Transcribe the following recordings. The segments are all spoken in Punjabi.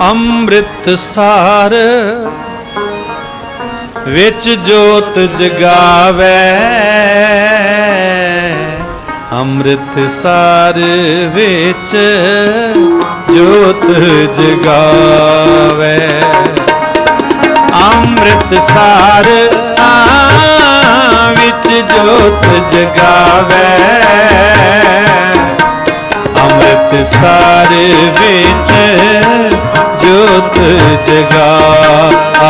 ਅੰਮ੍ਰਿਤ ਸਾਰ ਵਿੱਚ ਜੋਤ ਜਗਾਵੇ। ਅੰਮ੍ਰਿਤ ਸਾਰ ਵਿੱਚ ਜੋਤ ਜਗਾਵੇ। ਅੰਮ੍ਰਿਤ ਸਾਰ ਵਿੱਚ ਜੋਤ ਜਗਾਵੇ। ਅੰਮ੍ਰਿਤ ਸਾਰ ਵਿੱਚ ਜਗਾ ਜਗਾਵੇ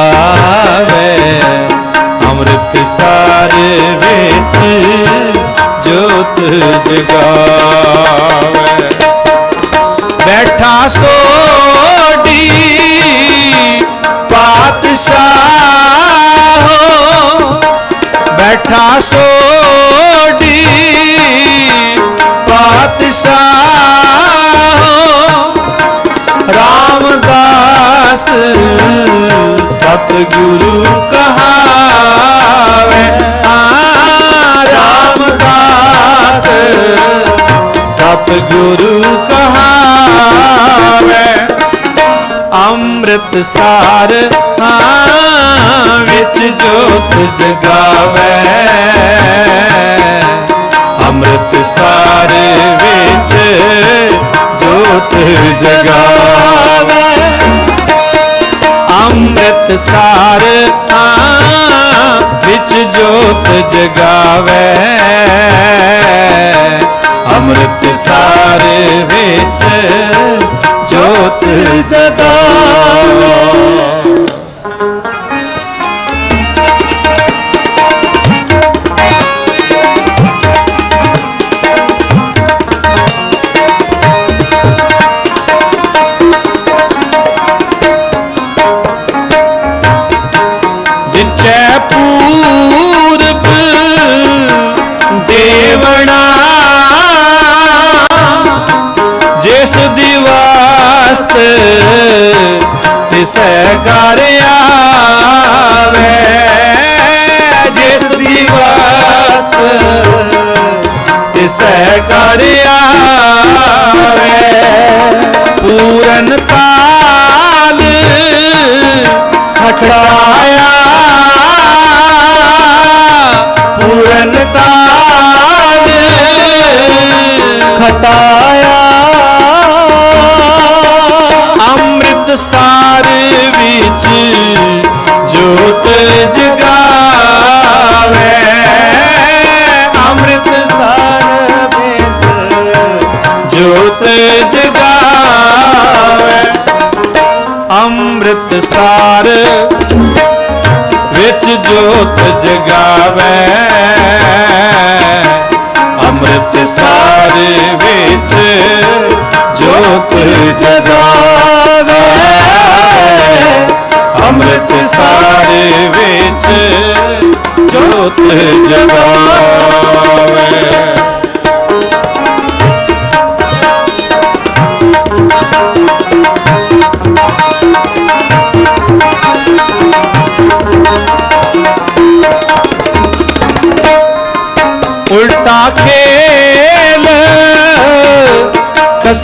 ਅੰਮ੍ਰਿਤ ਸਾਰ ਵਿੱਚ ਜੋਤ ਜਗਾਵੇ। ਬੈਠਾ ਸੋ ਗੁਰੂ ਕਹਾਵੇ ਆ ਰਾਮਦਾਸ। ਸਤਿਗੁਰੂ ਕਹਾਵੇ ਅੰਮ੍ਰਿਤ ਸਾਰ ਵਿੱਚ ਜੋਤ ਜਗਾਵੇ। ਅੰਮ੍ਰਿਤ ਸਾਰ ਵਿੱਚ ਜੋਤ ਜਗਾਵੇ। ਅੰਮ੍ਰਿਤ ਸਾਰ ਵਿੱਚ ਜੋਤ ਜਗਾਵੇ। ਅੰਮ੍ਰਿਤ ਸਾਰ ਵਿੱਚ ਜੋਤ ਜਗਾ ਤਿਸੈ ਕਰ ਆਵੇ ਜਿਸ ਦੀ ਵਾਸਤ ਤਿਸੈ ਕਰ ਆਵੇ ਪੂਰਨ ਅੰਮ੍ਰਿਤ ਸਾਰ, ਵਿੱਚ ਜੋਤ ਜਗਾਵੇ। ਅੰਮ੍ਰਿਤ ਸਾਰ ਵਿੱਚ ਜੋਤ ਜਗਾਵੇ। ਅੰਮ੍ਰਿਤ ਸਾਰ ਵਿੱਚ ਜੋਤ ਜਗਾਵੇ।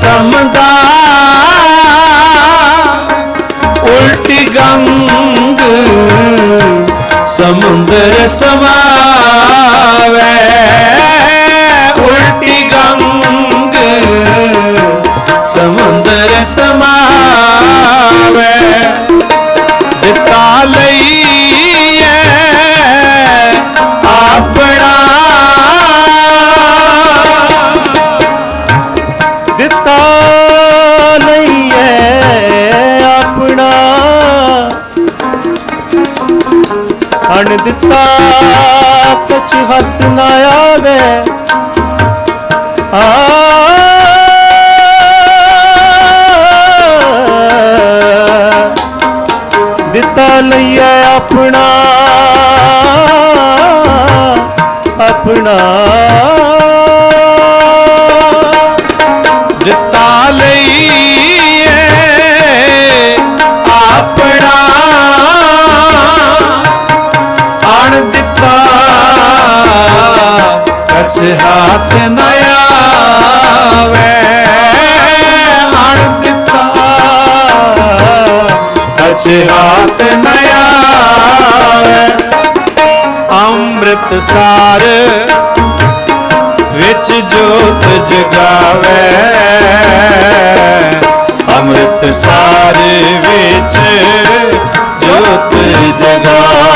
समदा उल्टी गंग समुंदर समावे उल्टी गंग समुंदर समा ਅਣ ਦਿੱਤਾ ਕੁਛ ਹੱਥ ਨਾ ਆਵੇ। ਆ ਦਿੱਤਾ ਲਈਏ ਆਪਣਾ ਆਪਣਾ। ਵਿੱਚ ਹਾਥ ਨ ਆਵੇ। ਅੰਮ੍ਰਿਤ ਸਾਰ ਵਿੱਚ ਜੋਤ ਜਗਾਵੇ। ਅੰਮ੍ਰਿਤ ਸਾਰ ਵਿੱਚ ਜੋਤ ਜਗਾਵੇ।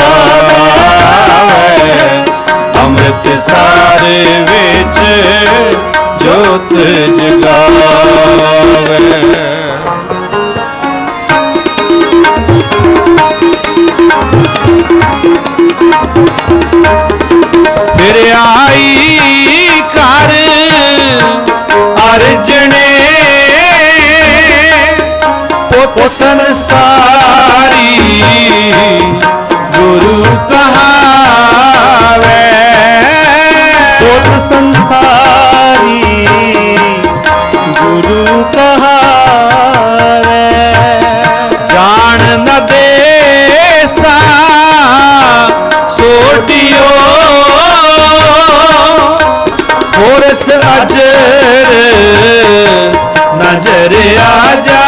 ਅੰਮ੍ਰਿਤ ਸਾਰ ਵਿੱਚ ਜੋਤ ਜਗਾਵੇ। ਪੁੱਤ ਸੰਸਾਰੀ ਗੁਰੂ ਕਹਾਵੇ ਪੁੱਤ ਸੰਸਾਰੀ ਗੁਰੂ ਕਹਾਵੇ ਜਾਣ ਨ ਦੇਸਾ ਸੋਟਿਓ ਹੋਰਸ ਅਜਰ ਨਜ਼ਰ ਆ ਜਾ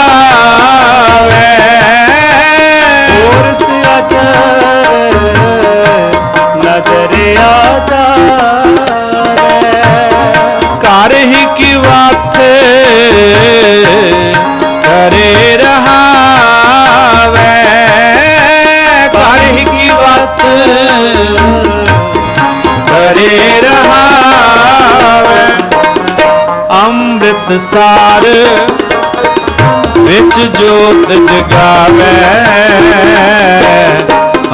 ਸਾਰ ਵਿੱਚ ਜੋਤ ਜਗਾਵੇ।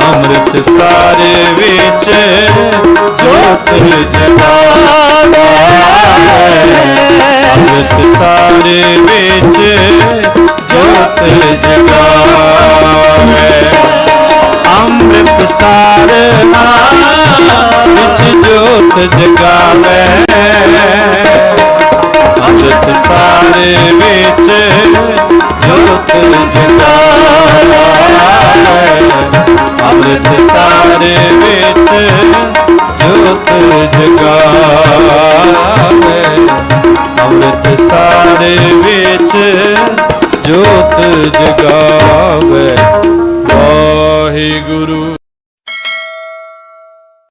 ਅੰਮ੍ਰਿਤ ਸਾਰ ਵਿੱਚ ਜੋਤ ਜਗਾਵੇ। ਅੰਮ੍ਰਿਤ ਸਾਰ ਵਿੱਚ ਜੋਤ ਜਗਾਵੇ। ਅੰਮ੍ਰਿਤ ਸਾਰ ਵਿੱਚ ਜੋਤ ਜਗਾਵੇ। ਅੰਮ੍ਰਿਤ ਸਾਰ ਵਿੱਚ ਜੋਤ ਜਗਾਵੇ ਅੰਮ੍ਰਿਤ ਸਾਰ ਵਿੱਚ ਜੋਤ ਜਗਾਵੇ ਅੰਮ੍ਰਿਤ ਸਾਰ ਵਿੱਚ ਜੋਤ ਜਗਾਵੇ